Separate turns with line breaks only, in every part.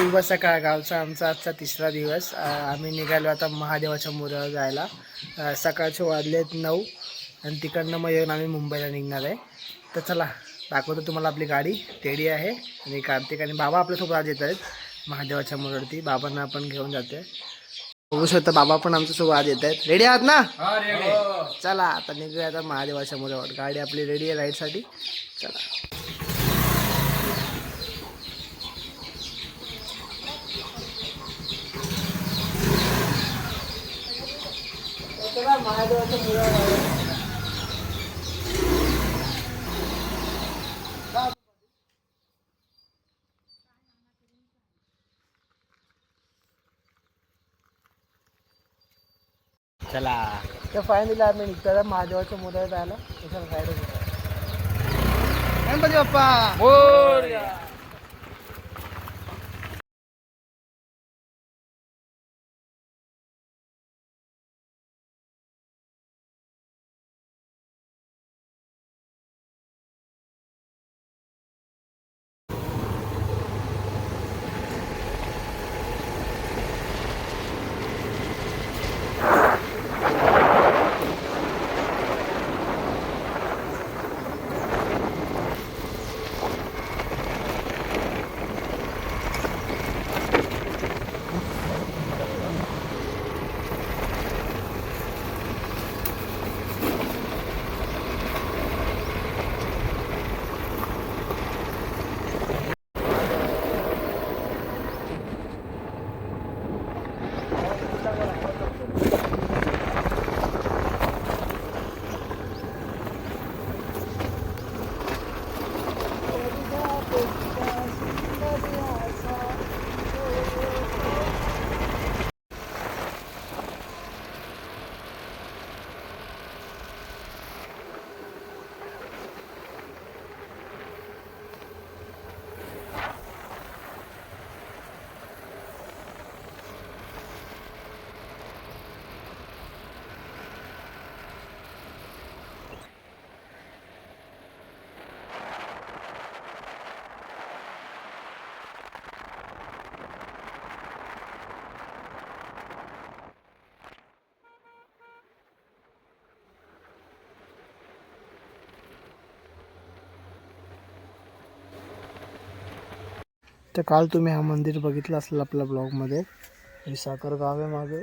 शुभ सकाळ गावचा आमचा आजचा तिसरा दिवस. आम्ही निघालो आता महादेवाच्या मुरावर जायला. सकाळचे वाजलेत नऊ आणि तिकडनं मग येऊन आम्ही मुंबईला निघणार आहे. तर चला दाखवतो तुम्हाला आपली गाडी. टेडी आहे आणि कार्तिक आणि बाबा आपल्यासोबत आज येत आहेत. महादेवाच्या मुरावरती बाबांना आपण घेऊन जातोय बघू शकता बाबा पण आमच्यासोबत आज येत आहेत. रेडी आहात ना? चला आता निघूया आता महादेवाच्या मुरावर गाडी आपली रेडी आहे राईडसाठी चला. चला महादेवाच्या मुरावर चला. तर फायनली आम्ही निघतो महादेवाच्या मुलाला जायला त्याच्या साईड गणपती बाप्पा! तर काल तुम्ही हा मंदिर बघितलं असेल आपल्या ब्लॉगमध्ये. हे साखर गाव आहे मागे.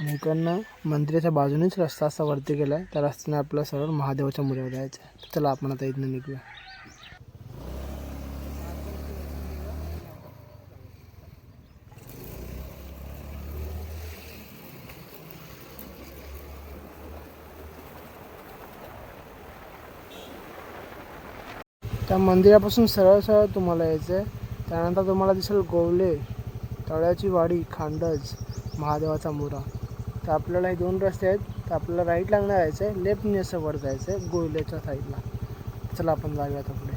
आणि इकडनं मंदिराच्या बाजूनेच रस्ता असा वरती गेला आहे त्या रस्त्याने आपलं सरळ महादेवाच्या मुलावर जायचं आहे. तर चला आपण आता इथनं निघूया. त्या मंदिरापासून सरळ सरळ तुम्हाला यायचं आहे त्यानंतर तुम्हाला दिसेल गोवले तळ्याची वाडी खांडज महादेवाचा मुरा. तर आपल्याला हे दोन रस्ते आहेत. तर आपल्याला राईट लागणार जायचं आहे लेफ्टने असं वर जायचं आहे गोवलेच्या साईडला चला आपण जाऊया पुढे.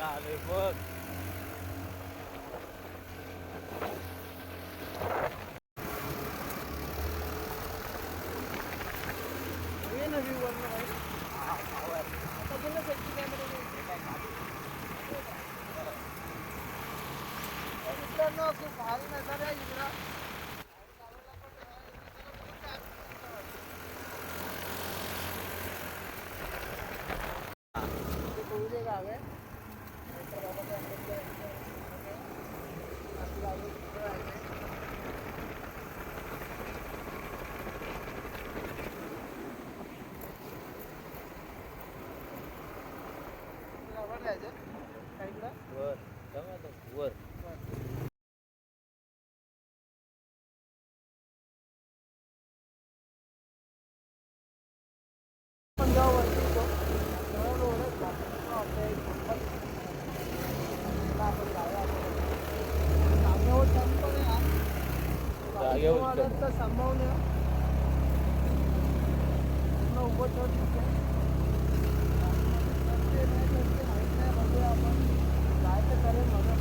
गाव आहे पण जेव्हा वरती येतो, तेव्हा रोडच लागतो. आपल्या एक फुटपाथ. त्याला आपण जाऊया आता. जागेवर टेम्पल आहे हा. जागेवाल्यांचं सांभाळून पूर्ण उभं ठेवून तिथे. गर्दी नाही, गर्दी माहीत नाही, बघूया आपण. जायचं करेल बघा.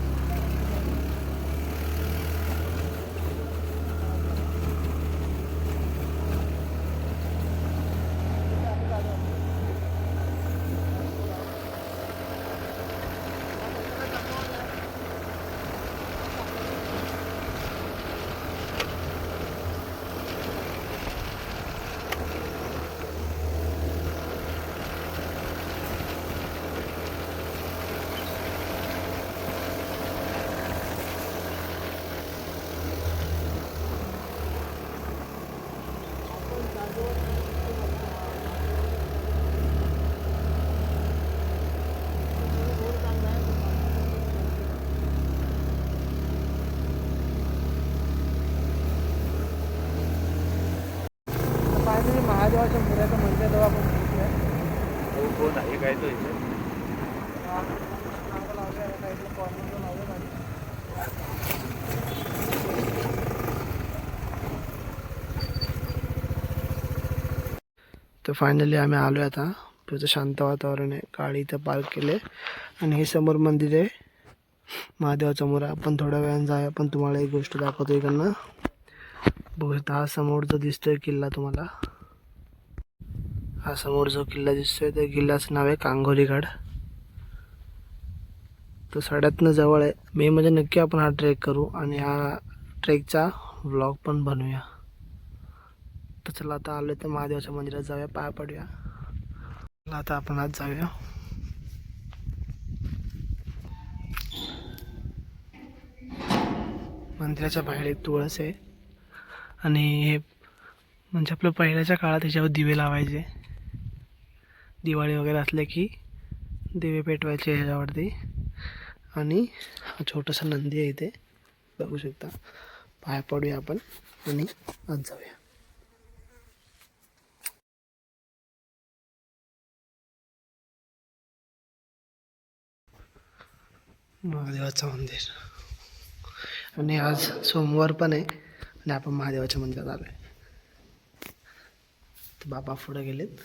फायनली महादेवाच्या मुलाचं मंदिर जवळ आपण पोहोचलोय.
कोण आहे काय तो इथे
हा, नावं लावलंय, एका इथलं corner ला लावलंय गाडी. तर फायनली आम्ही आलो आहे आता. पुढचं शांत वातावरण आहे. गाडी इथं पार्क केले आणि हे समोर मंदिर आहे. महादेवासमोर आहे. आपण थोड्या वेळानं जाऊया. पण तुम्हाला एक गोष्ट दाखवतो इकडनं. बघू हा समोर जो दिसतोय किल्ला तुम्हाला. हा समोर जो किल्ला दिसतोय. त्या किल्ल्याचं नाव आहे कांगोलीगड तो सड्यातनं जवळ आहे. मे म्हणजे नक्की आपण हा ट्रेक करू. आणि हा ट्रेकचा व्लॉग पण बनवूया. तर चला आता आलो तर महादेवाच्या मंदिरात जाऊया पाया पडूया. चला आता आपण आज जाऊया. मंदिराच्या बाहेर एक तुळस आहे. आणि हे म्हणजे आपलं पहिल्याच्या काळात त्याच्यावर दिवे लावायचे. दिवाळी वगैरे असले की दिवे पेटवायचे ह्याच्यावरती. आणि हा छोटासा नंदी आहे इथे. बघू शकता. पाया पडूया आपण आणि आज जाऊया. महादेवाचं मंदिर. आणि आज सोमवार पण आहे आणि आपण महादेवाच्या मंदिरात आलो आहे तर बाबा पुढे गेलेत.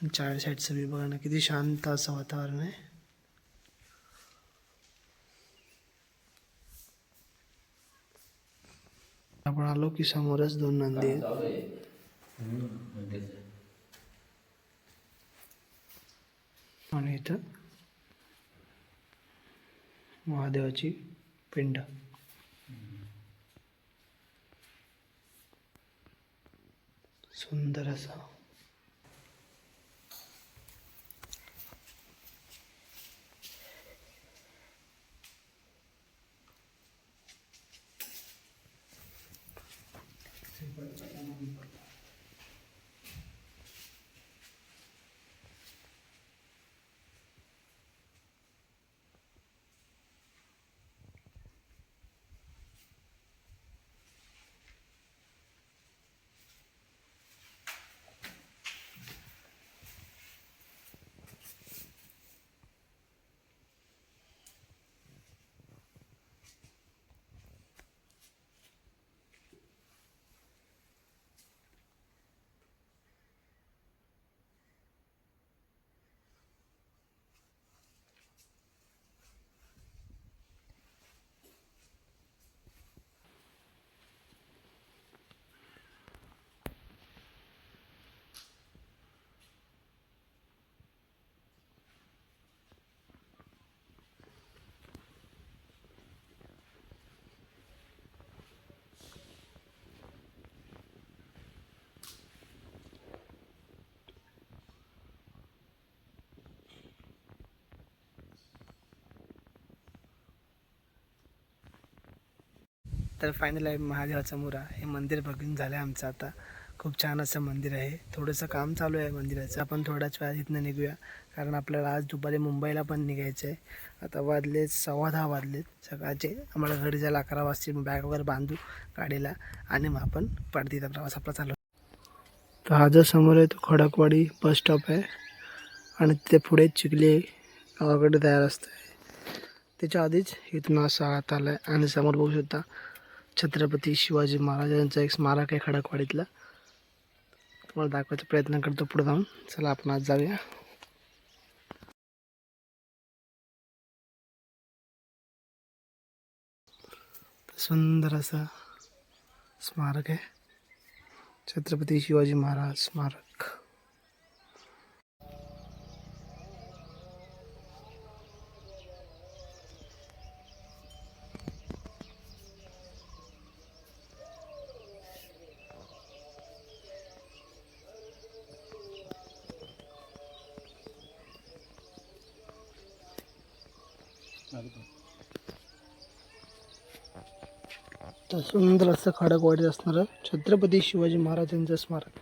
आणि चार साईडचं मी बघा ना किती शांत असं वातावरण आहे. आपण आलो की समोरच दोन नंदी आहेत. आणि इथं महादेवाची पिंड सुंदर असा तर फायनल आहे महादेवाचा मुरा हे मंदिर बघून झालं आहे आमचं आता. खूप छान असं मंदिर आहे. थोडंसं काम चालू आहे मंदिराचं. आपण थोड्याच वेळात इथनं निघूया. कारण आपल्याला आज दुपारी मुंबईला पण निघायचं आहे आता वाजले सव्वा दहा वाजलेत. सकाळचे आम्हाला घरी जायला अकरा वाजते बॅग वगैरे बांधू गाडीला आणि मग आपण परतीचा प्रवास आपला चालू तर हा जो समोर आहे तो खडकवाडी बस स्टॉप आहे. आणि तिथे पुढे चिखली गावाकडे तयार असतं आहे त्याच्या आधीच इथून असा आत आला आहे आणि समोर बघू शकता छत्रपती शिवाजी महाराजांचा एक स्मारक आहे खडकवाडीतला. तुम्हाला दाखवायचा प्रयत्न करतो पुढे जाऊन. चला आपण आज जाऊया. सुंदर असं स्मारक आहे. छत्रपती शिवाजी महाराज स्मारक. तर सुंदर असं खडकवाडीत असणारं छत्रपती शिवाजी महाराजांचं स्मारक.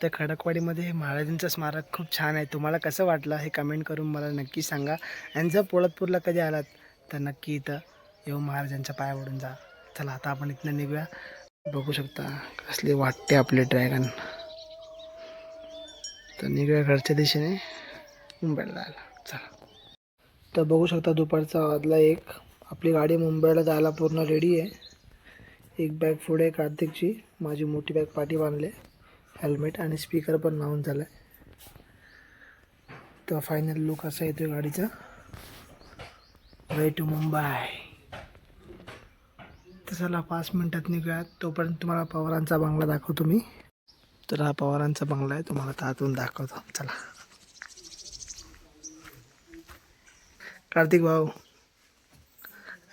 त्या खडकवाडीमध्ये महाराजांचं स्मारक खूप छान आहे. तुम्हाला कसं वाटलं हे कमेंट करून मला नक्की सांगा. आणि जर पोळतपूरला कधी आलात तर नक्की इथं येऊन महाराजांच्या पायावरून जा. चला आता आपण इथनं निघूया. बघू शकता कसले वाटते आपले ड्रॅगन तर निघूया घरच्या दिशेने मुंबईला जायला. चला. तर बघू शकता दुपारचा वाजला एक. आपली गाडी मुंबईला जायला पूर्ण रेडी आहे. एक बॅग पुढे आहे कार्तिकची. माझी मोठी बॅग पाठी बांधले हेल्मेट आणि स्पीकर पण लावून झाला आहे तर फायनल लुक असा येतो गाडीचा. वे टू मुंबई तर चला पाच मिनटात निघूया तोपर्यंत तुम्हाला पवारांचा बंगला दाखवतो मी. तर हा पवारांचा बंगला आहे तुम्हाला तातून दाखवतो. चला. कार्तिक भाऊ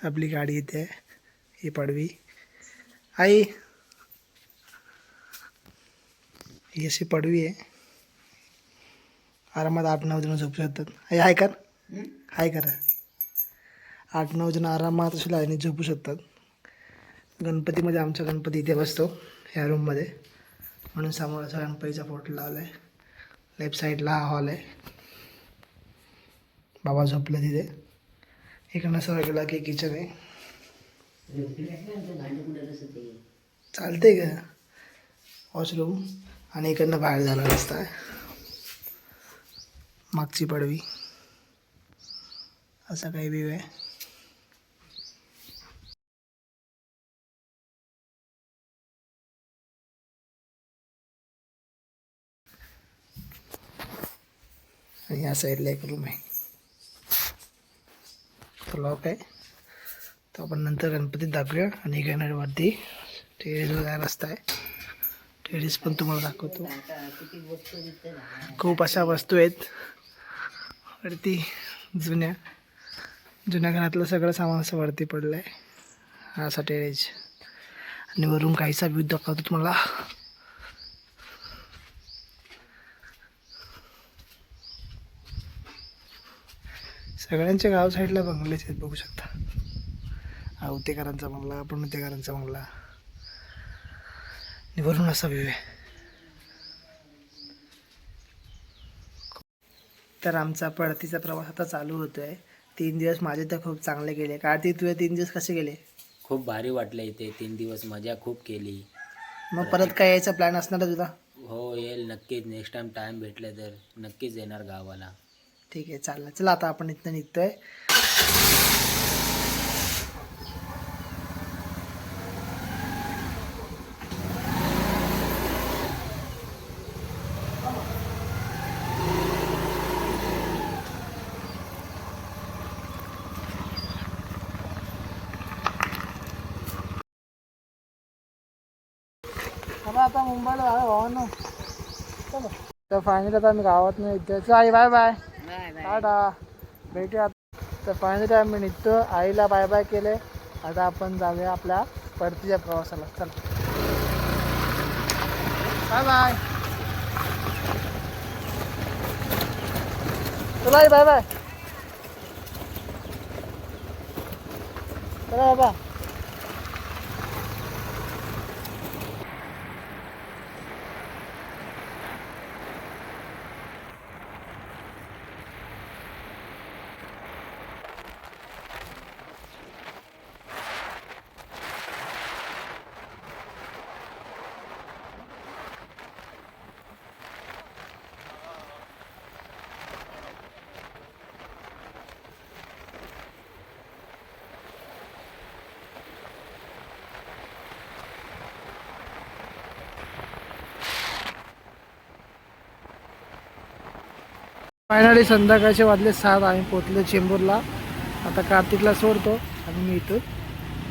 आपली गाडी इथे आहे. ही पडवी. आई! ही अशी पडवी आहे. आरामात आठ नऊ जण झोपू शकतात. आई हाय कर. हाय कर. आठ नऊ जण आरामात अशी लाईनीत झोपू शकतात. गणपतीमध्ये आमचा गणपती इथे बसतो ह्या रूममध्ये म्हणून समोर असा गणपतीचा फोटो लावला आहे लेफ्ट साईडला हा हॉल आहे. बाबा झोपलं तिथे. इकडनं सगळं गेला की किचन आहे. चालते का? वॉशरूम आणि इकडनं बाहेर झाला रस्ता आहे. मागची पडवी. असा काही व्ह्यू आहे. आणि या साईडला एक रूम आहे. तो लॉक आहे. तो आपण नंतर गणपतीत दाखवूया आणि गणपतीवरती टेरेस वगैरे रस्ता आहे. टेरेस पण तुम्हाला दाखवतो. खूप अशा वस्तू आहेत. वरती जुन्या जुन्या घरातलं सगळं सामान असं वरती पडलं आहे हा असा टेरेस. आणि वरून काहीसा व्ह्यू दाखवतो तुम्हाला. सगळ्यांच्या गाव साईडला बंगलेच आहेत बघू शकता. आवतेकरांचा बंगला पुणतेकरांचा बंगला. वरून असा व्ह्यू आहे. तर आमचा पडतीचा प्रवास आता चालू होतो आहे तीन दिवस माझे तर खूप चांगले गेले. कार्तिक तुझे तीन दिवस कसे गेले?
खूप भारी वाटलं इथे. तीन दिवस मजा खूप केली.
मग परत काय यायचा प्लॅन असणार तुझा?
हो येईल नक्कीच. नेक्स्ट टाइम टाइम भेटलं तर नक्कीच येणार गावाला.
ठीक आहे चाललं. चला आता आपण इथनं निघतोय. आता मुंबईला झालं भावानं. चला. तर फायनली आता आम्ही गावात नाही इथे. आई बाय बाय टाटा. भेटूया तर फायनली आम्ही निघतो. आईला बाय बाय केले. आता आपण जाऊया आपल्या परतीच्या प्रवासाला. चल. बाय बाय चला बाय बाय चला बाबा. फायनली संध्याकाळचे वाजले सात आम्ही पोचलो चेंबूरला. आता कार्तिकला सोडतो आणि मी इथून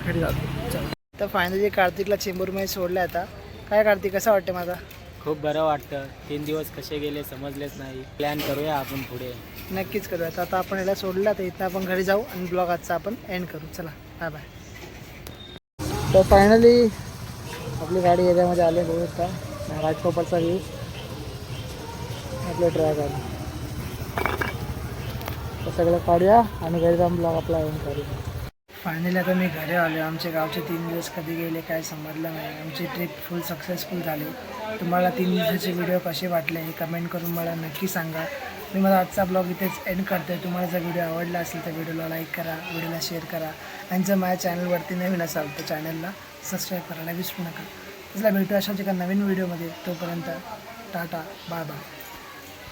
घरी जातो. चल. तर फायनली कार्तिकला चेंबूरमध्ये सोडलं आता काय कार्तिक कसं वाटतं माझा?
खूप बरं वाटतं. तीन दिवस कसे गेले समजलेच नाही. प्लॅन करूया आपण पुढे.
नक्कीच करूया. तर आता आपण याला सोडलं तर इथं आपण घरी जाऊ आणि ब्लॉग आजचा आपण एंड करू. चला बाय बाय तर फायनली आपली गाडी एरियामध्ये आली बघू शकता राजकोपरचा व्ह्यू आपलं ट्रॅक आहे तर सगळं काढूया आणि घरी जाऊन ब्लॉग आपला एंड करूया. फायनली आता मी घरी आलो आमचे गावचे तीन दिवस कधी गेले काय समजलं नाही. आमची ट्रिप फुल सक्सेसफुल झाली. तुम्हाला तीन दिवसाचे व्हिडिओ कसे वाटले हे कमेंट करून मला नक्की सांगा. मी मला आजचा ब्लॉग इथेच एंड करते तुम्हाला जर व्हिडिओ आवडला असेल तर व्हिडिओला लाईक करा व्हिडिओला शेअर करा. आणि जर माझ्या चॅनलवरती नवीन असाल तर चॅनलला सबस्क्राईब करायला विसरू नका. तसला भेटू अशाच एका नवीन व्हिडिओमध्ये तोपर्यंत टाटा बाय बाय